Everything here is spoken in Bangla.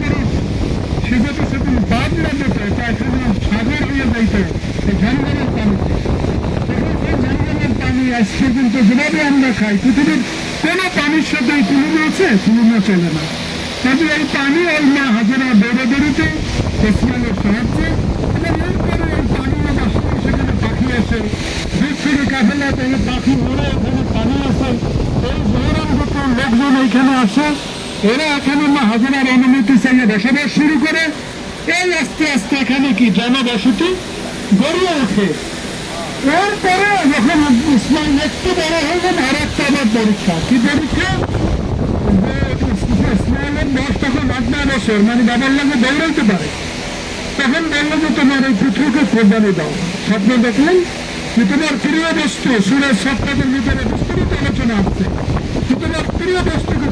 করুন সে যদি সেদিন বাদ না যেত তা এখানে সাগর হয়ে যাইত জঙ্গলের পানি জঙ্গলের পানি আজ পর্যন্ত যেভাবে আমরা খাই পৃথিবীর কোনো পানির সাথে তুলনা আছে তুলনা চলে না কাজে এই পানি ওই মা হাজারা দৌড়াদৌড়িতে ইসমাইলের সাহায্যে পাখি উড়ে এখানে পানি আসে এই বহরমপুর লোকজন এইখানে আসে। এরা এখানে মা হাজারার অনুমতি চাইয়ে বসবাস শুরু করে। এই আস্তে আস্তে এখানে কি জনবসতি গড়িয়ে ওঠে। এরপরে যখন ইসলাম একটু বড় হলেন আর একটা আবার পরীক্ষা। কি পরীক্ষা? ইসলামের বয়স তখন আট নয় বছর মানে বাবার লাগে দৌড়াইতে পারে। তখন বলল যে, তোমার এই পুত্রকে কোরবানি দাও। স্বপ্ন দেখলেন যে, তোমার প্রিয় বস্তু। সুরের সপ্তাহের ভিতরে বিস্তারিত আলোচনা আছে যে, তোমার প্রিয় বস্তুকে